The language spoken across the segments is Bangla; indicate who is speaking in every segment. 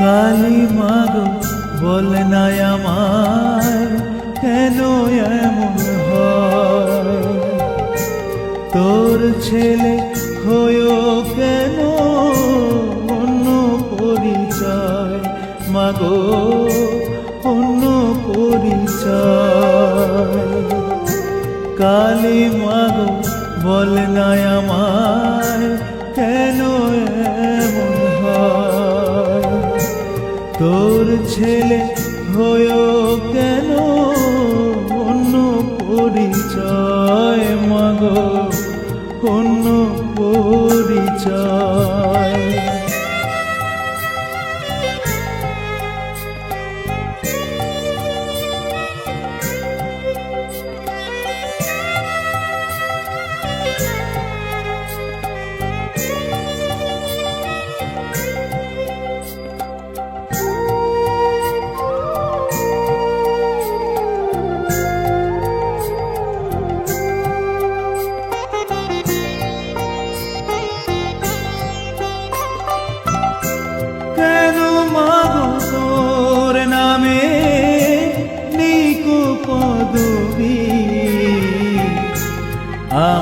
Speaker 1: কালী মাগো, বলে কেন এমন তোর ছেলে হয়েও কেন অন্য পরিচয়? মাগো, অন্য পরিচয়। কালী মাগো, বলে না কেন এমন তোর ছেলে হয়েও কেন অন্য পরিচয় মাগ? অন্য পরিচয়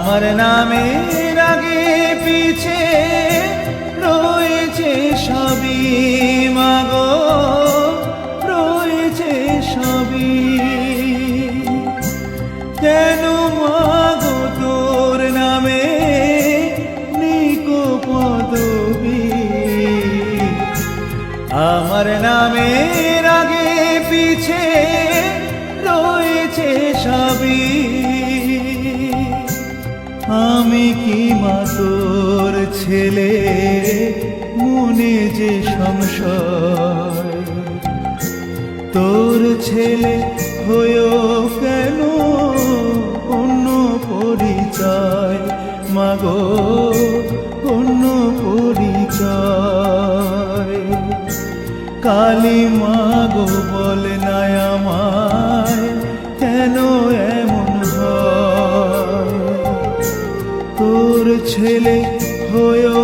Speaker 1: আমার নামে আগে পিছে রয়েছে সবই মাগো, রয়েছে সবই। কেন মাগো তোর নামে নিকো পদবী আমার নামের আগে পিছে রয়েছে সবই আমি কি মা তোর ছেলে? মনে যে সংশয়। তোর ছেলে হয়েও কেন অন্য পরিচয়? মাগো, অন্য পরিচয়। কালী মাগো বলে না ছেলে হয়েও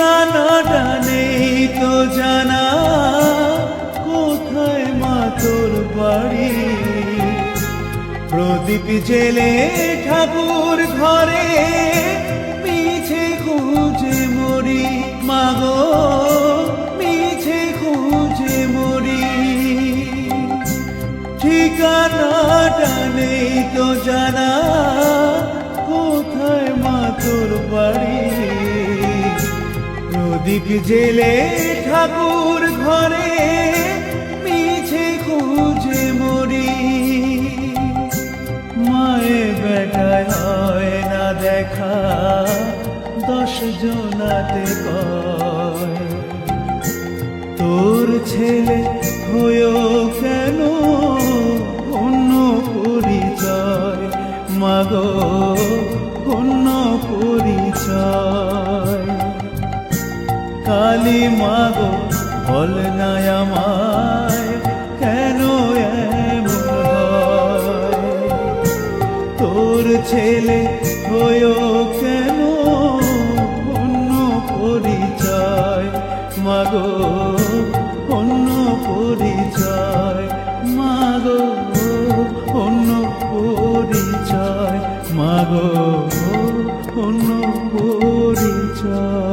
Speaker 1: ঠিকানাটা নেই তো জানা কোথায় মা তোর বাড়ি? প্রদীপ জেলে ঠাকুর ঘরে মিছে খুঁজে মরি। মাগো মিছে খুঁজে মরি। ঠিকানাটা নেই তো জানা কোথায় মা তোর বাড়ি? প্রদীপ জেলে ঠাকুর ঘরে মিছে খুঁজে মরি। মায়ে বেটায় হয় না দেখা, দশ জনাতে তোর ছেলে হয়েও কেন অন্য পরিচয়? মাগো জানি মাগো, বল না আমায়, কেন তোর ছেলে হয়েও কেন অন্য পরিচয়? মাগো, অন্য পরিচয়, মাগো, অন্য পরিচয়, মাগো, অন্য পরিচয়।